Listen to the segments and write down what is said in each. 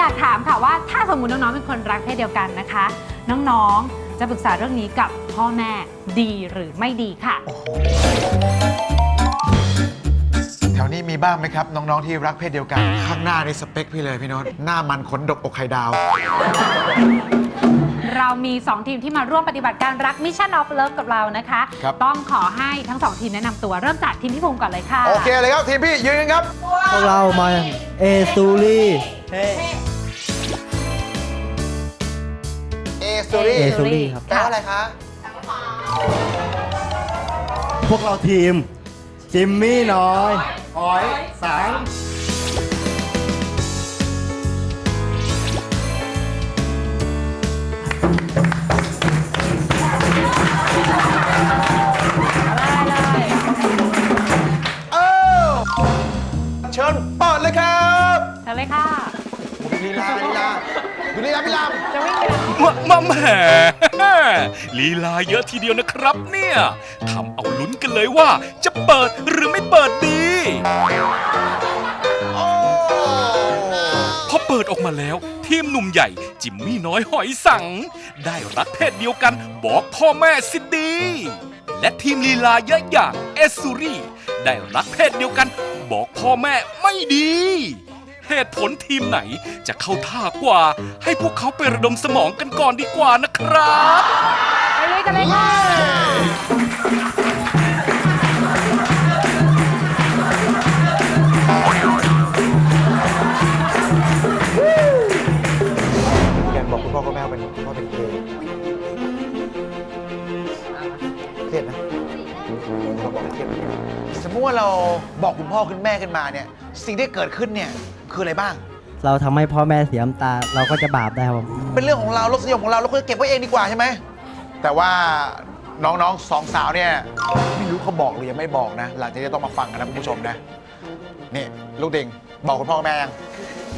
อยากถามค่ะว่าถ้าสมมุติน้องๆเป็นคนรักเพศเดียวกันนะคะ น้องๆจะปรึกษาเรื่องนี้กับพ่อแม่ดีหรือไม่ดีค่ะ แถวนี้มีบ้างไหมครับ น้องๆที่รักเพศเดียวกัน ข้างหน้าในสเปคพี่เลยพี่โน้ตหน้ามันขนดกอกไข่ดาว เรามี 2 ทีมที่มาร่วมปฏิบัติการรัก Mission of Love กับเรานะคะ ครับ ต้องขอให้ทั้ง 2 ทีมแนะนำตัวเริ่มจากทีมพี่ภูมิก่อนเลยค่ะ โอเคเลยครับทีมพี่ยืนกันครับ พวกเรามาเอซูรี่เอสตอรี่เอซูรี่ครับ แปลว่าอะไรคะ พวกเราทีม จิมมี่น้อยหอยสัง ดูลีลาพี่ลาม จะวิ่งไปมามาแหมลีลาเยอะทีเดียวนะครับเนี่ยทำเอาลุ้นกันเลยว่า จะเปิดหรือไม่เปิดดีโอ้พอเปิดออกมาแล้ว ทีมหนุ่มใหญ่ จิมมี่น้อยหอยสัง ได้รักเพศเดียวกันบอกพ่อแม่สิดี และทีมลีลาเยอะอย่างเอสซูรี่ ได้รักเพศเดียวกัน บอกพ่อแม่ไม่ดี เหตุผลทีมไหน จะเข้าท่ากว่า ให้พวกเขาไประดมสมองกันก่อนดีกว่านะครับ ไปเลยกันเลยค่ะแกบอกคุณพ่อคุณแม่ว่าเป็นพ่อเป็นเกย์เครียดนะเราบอกเครียดสมมติว่าเราบอกคุณพ่อคุณแม่ขึ้นมาเนี่ย สิ่งที่เกิดขึ้นเนี่ย คืออะไรบ้าง เราทำให้พ่อแม่เสียน้ำตา เราก็จะบาปได้ครับผมเป็นเรื่องของเรารสนิยมของเราเราควรจะเก็บไว้เองดีกว่าใช่ไหมแต่ว่าน้องๆสองสาวเนี่ยไม่รู้เขาบอกหรือยังไม่บอกนะ หลังจากนี้ต้องมาฟังกันนะคุณผู้ชมนะนี่ลูกเด่งบอกคุณพ่อคุณแม่ยัง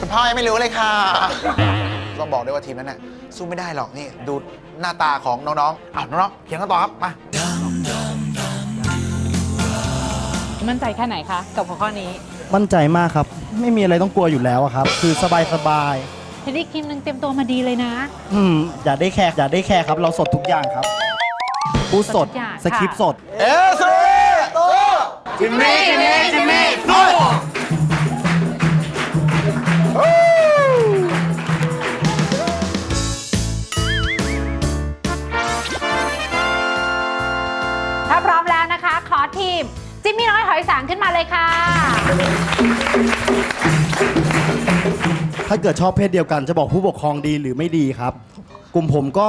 คุณพ่อยังไม่รู้เลยค่ะ ต้องบอกด้วยว่าทีมนั้นน่ะสู้ไม่ได้หรอกนี่ดูหน้าตาของน้องๆอ้าวน้องๆเขียนกันต่อครับมา มั่นใจแค่ไหนคะ กับหัวข้อนี้ มั่นใจมากครับ ไม่มีอะไรต้องกลัวอยู่แล้วอะครับ คือสบายสบายเห็นอีกทีมหนึ่งเตรียมตัวมาดีเลยนะ ๆอืมอย่าได้แคร์อย่าได้แคร์ครับ เราสดทุกอย่างครับพูดสดสดทุกอย่างสคริปต์สด เอสโตจิมมี่จิมมี่จิมมี่สู้ มี่น้อยหอยสางขึ้นมาเลยค่ะ ถ้าเกิดชอบเพศเดียวกันจะบอกผู้ปกครองดีหรือไม่ดีครับ กลุ่มผมก็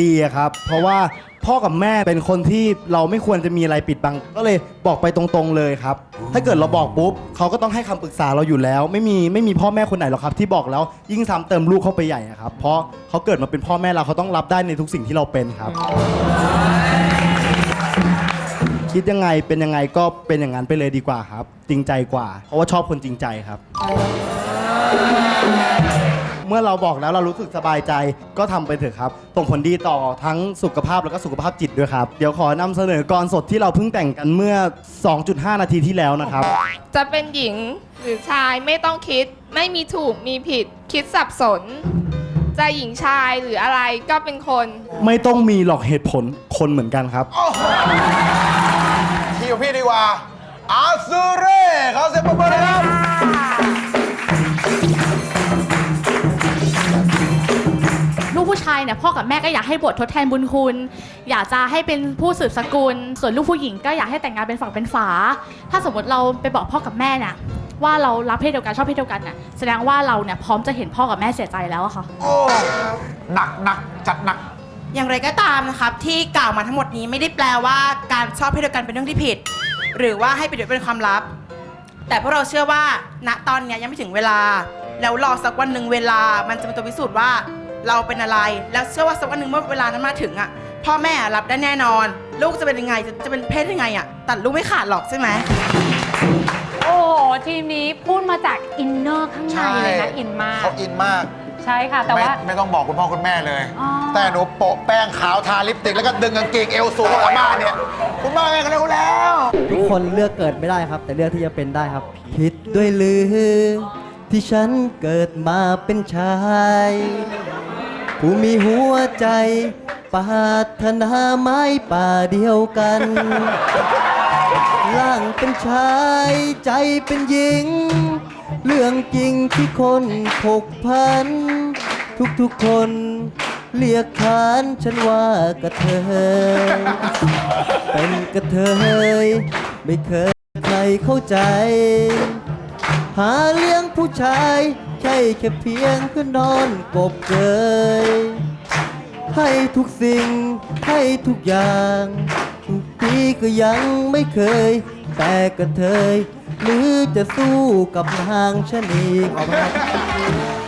ดีอะครับ เพราะว่าพ่อกับแม่เป็นคนที่เราไม่ควรจะมีอะไรปิดบัง ก็เลยบอกไปตรงๆเลยครับ ถ้าเกิดเราบอกปุ๊บเขาก็ต้องให้คำปรึกษาเราอยู่แล้ว ไม่มีไม่มีพ่อแม่คนไหนหรอกครับ ที่บอกแล้วยิ่งซ้ำเติมลูกเข้าไปใหญ่อะครับ เพราะเขาเกิดมาเป็นพ่อแม่เราเขาต้องรับได้ในทุกสิ่งที่เราเป็นครับ คิดยังไงเป็นยังไงก็เป็นอย่างนั้นไปเลยดีกว่าครับ จริงใจกว่า เพราะว่าชอบคนจริงใจครับ เมื่อเราบอกแล้วเรารู้สึกสบายใจก็ทำไปเถอะครับส่งผลดีต่อทั้งสุขภาพแล้วก็สุขภาพจิตด้วยครับ เดี๋ยวขอนำเสนอกรสดที่เราเพิ่งแต่งกันเมื่อ 2.5 นาทีที่แล้วนะครับ จะเป็นหญิงหรือชายไม่ต้องคิด ไม่มีถูกมีผิด คิดสับสน จะหญิงชายหรืออะไรก็เป็นคน ไม่ต้องมีหรอกเหตุผลคนเหมือนกันครับ ทีมของพี่ดีกว่า อาซูเร่เขาเสียงปรบมือเลยครับลูกผู้ชายเนี่ยพ่อกับแม่ก็อยากให้บวชทดแทนบุญคุณ อยากจะให้เป็นผู้สืบสกุล ส่วนลูกผู้หญิงก็อยากให้แต่งงานเป็นฝั่งเป็นฝา ถ้าสมมติเราไปบอกพ่อกับแม่เนี่ยว่าเรารักเพศเดียวกันชอบเพศเดียวกันน่ะแสดงว่าเราเนี่ยพร้อมจะเห็นพ่อกับแม่เสียใจแล้วอะค่ะ โอ้หนักหนักจัดหนัก อย่างไรก็ตามนะครับ ที่กล่าวมาทั้งหมดนี้ไม่ได้แปลว่าการชอบเพศเดียวกันเป็นเรื่องที่ผิด หรือว่าให้ปิดไว้เป็นความลับ แต่พวกเราเชื่อว่า ณตอนเนี้ยยังไม่ถึงเวลา แล้วรอสักวันหนึ่งเวลา มันจะเป็นตัวพิสูจน์ว่าเราเป็นอะไร แล้วเชื่อว่าสักวันหนึ่งเมื่อเวลานั้นมาถึงอะพ่อแม่รับได้แน่นอน ลูกจะเป็นยังไงจะจะเป็นเพศยังไงอะตัดลูกไม่ขาดหรอกใช่ไหม โอ้โหทีมนี้พูดมาจากอินเนอร์ข้างในเลยนะอินมาก เขาอินมาก ใช่ค่ะ แต่ไม่ว่า ไม่ต้องบอกคุณพ่อคุณแม่เลย อ๋อ แต่หนูโปะแป้งขาวทาลิปสติกแล้วก็ดึงกางเกงเอวสูงออกจากบ้านเนี่ย คุณพ่อแม่ก็รู้แล้ว ทุกคนเลือกเกิดไม่ได้ครับ แต่เลือกที่จะเป็นได้ครับ ผิดด้วยหรือที่ฉันเกิดมาเป็นชาย ผู้มีหัวใจปรารถนาไม้ป่าเดียวกัน ร่างเป็นชายใจเป็นหญิง เรื่องจริงที่คนผกพัน ทุกๆคน เรียกขานฉันว่ากระเทยเป็นกระเทยไม่เคยใครเข้าใจ หาเลี้ยงผู้ชาย ใช่แค่เพียงเพื่อนอนกบเกยให้ทุกสิ่งให้ทุกอย่าง ทุกทีก็ยังไม่เคย แต่กระเทยหรือจะสู้กับนางชะนีขอบคุณ